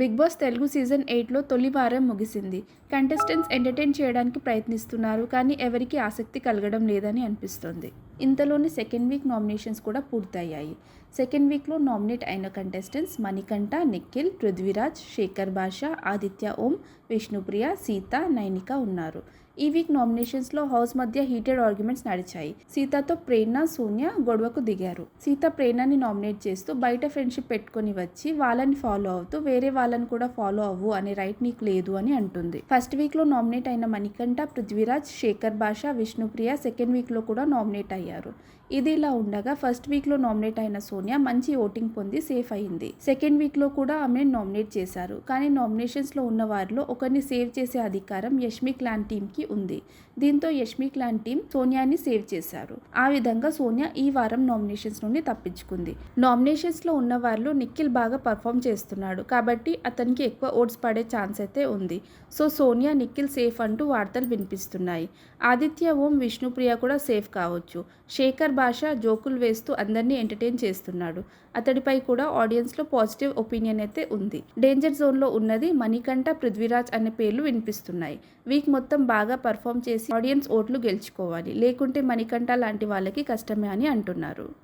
Big boss Telugu season ఎయిట్లో తొలి వారం ముగిసింది. కంటెస్టెంట్స్ ఎంటర్టైన్ చేయడానికి ప్రయత్నిస్తున్నారు కానీ ఎవరికీ ఆసక్తి కలగడం లేదని అనిపిస్తోంది. ఇంతలోనే సెకండ్ వీక్ నామినేషన్స్ కూడా పూర్తయ్యాయి. సెకండ్ వీక్లో నామినేట్ అయిన కంటెస్టెంట్స్ మణికంఠ నిఖిల్ పృథ్వీరాజ్ శేఖర్ బాషా ఆదిత్య ఓం విష్ణుప్రియ సీత నైనిక ఉన్నారు. ఈ వీక్ నామినేషన్స్లో హౌస్ మధ్య హీటెడ్ ఆర్గ్యుమెంట్స్ నడిచాయి. సీతతో ప్రేరణ సోనియా గొడవకు దిగారు. సీత ప్రేరణని నామినేట్ చేస్తూ బయట ఫ్రెండ్షిప్ పెట్టుకొని వచ్చి వాళ్ళని ఫాలో అవుతూ వేరే వాళ్ళని కూడా ఫాలో అవ్వు అనే రైట్ నీకు లేదు అని అంటుంది. ఫస్ట్ వీక్లో నామినేట్ అయిన మణికంఠ పృథ్వీరాజ్ శేఖర్ భాష విష్ణుప్రియ సెకండ్ వీక్లో కూడా నామినేట్ అయ్యారు. ఇది ఇలా ఉండగా ఫస్ట్ వీక్లో నామినేట్ అయిన సోనియా మంచి ఓటింగ్ పొంది సేఫ్ అయింది. సెకండ్ వీక్లో కూడా ఆమెను నామినేట్ చేశారు. కానీ నామినేషన్స్లో ఉన్న వారిలో ఒకరిని సేవ్ చేసే అధికారం యష్మి క్లాన్ టీంకి ఉంది. దీంతో యష్మి క్లాన్ టీం సోనియాని సేవ్ చేశారు. ఆ విధంగా సోనియా ఈ వారం నామినేషన్స్ నుండి తప్పించుకుంది. నామినేషన్స్లో ఉన్న వాళ్ళు నిఖిల్ బాగా పర్ఫామ్ చేస్తున్నాడు. కాబట్టి అతనికి ఎక్కువ ఓట్స్ పడే ఛాన్స్ అయితే ఉంది. సో సోనియా నిఖిల్ సేఫ్ అంటూ వార్తలు వినిపిస్తున్నాయి. ఆదిత్య ఓం విష్ణుప్రియ కూడా సేఫ్ కావచ్చు. శేఖర్ భాష జోకులు వేస్తూ అందరినీ ఎంటర్టైన్ చేస్తున్నాడు. అతడిపై కూడా ఆడియన్స్లో పాజిటివ్ ఒపీనియన్ అయితే ఉంది. డేంజర్ జోన్లో ఉన్నది మణికంఠ పృథ్వీరాజ్ అనే పేర్లు వినిపిస్తున్నాయి. వీక్ మొత్తం బాగా బాగా పర్ఫామ్ చేసి ఆడియన్స్ ఓట్లు గెలుచుకోవాలి. లేకుంటే మణికంఠ లాంటి వాళ్ళకి కష్టమే అని అంటున్నారు.